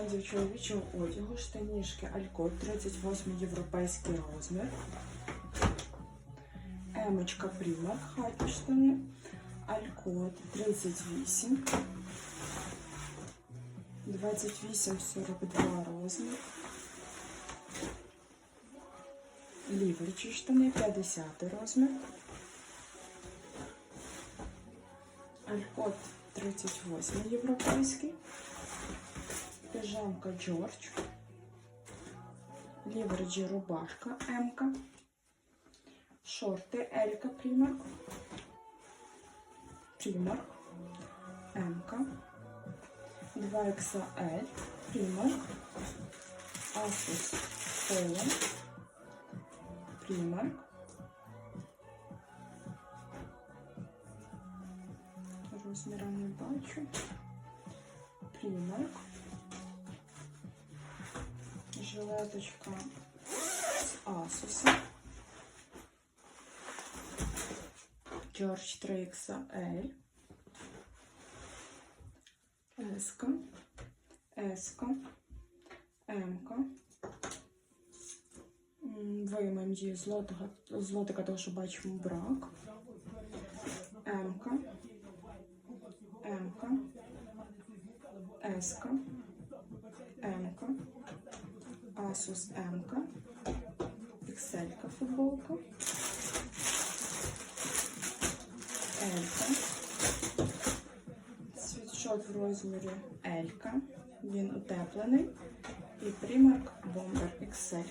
брендів чоловічого одягу, штанішки Алькот, 38 європейський розмір. Емочка Примарк, хаті штани. Алькот 38. 28-42 розмір. Ліверчі штани 50 розмір. Алькот 38 європейський. Піжамка Джордж. Ліверджі рубашка М-ка. Шорти Елька Примарк. Примарк. М-ка. 2XL. Примарк. Asus Поло. Примарк. Розміра не бачу. Примарк. Жилеточка з Asus. George 3XL. Еска. Еска. Емка. М, Двоє ММД злотика, злотика, того, що бачимо брак. Емка. Емка. Еска. Asus M, Ікселька футболка. Елька. Світшот в розмірі Елька. Він утеплений. І примарк Бомбер XL.